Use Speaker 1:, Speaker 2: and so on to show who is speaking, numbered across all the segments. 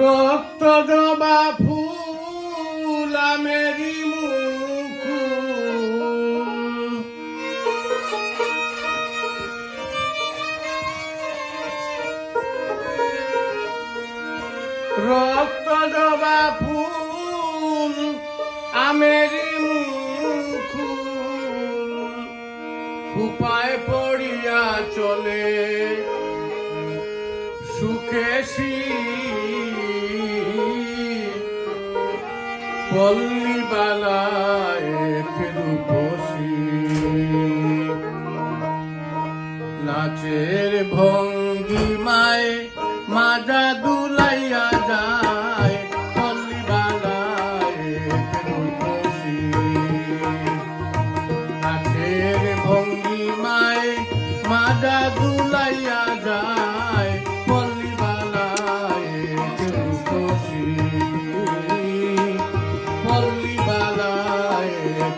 Speaker 1: রক্ত জবা ফুল আমেরি মুখু। রক্ত জবা ফুল আমেরি মুখু। উপায় পড়িয়া চলে সুখে শীত। পল্লী বালায় রূপসী নাচের ভঙ্গিমায় মাজা দু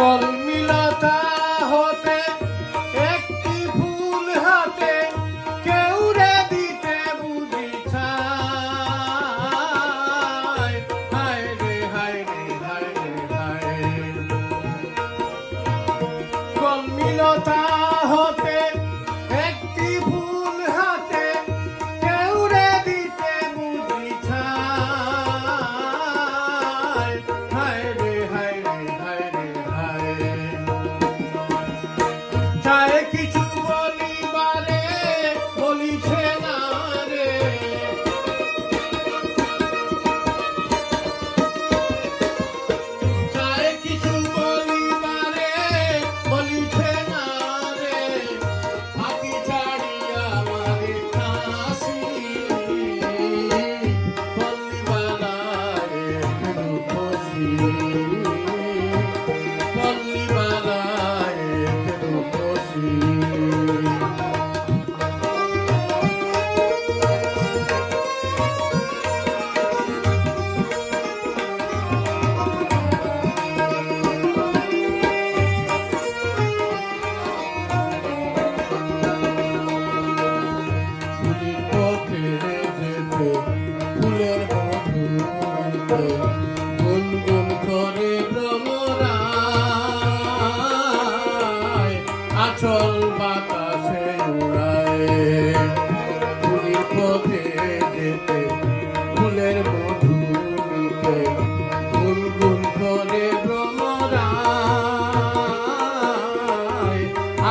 Speaker 1: কলমিলতা হতে একটি ফুল হাতে কেউ রে দিতে বুঝি হায় রে হায় রে হায় রে, হায়। কলমিলতা dedicate to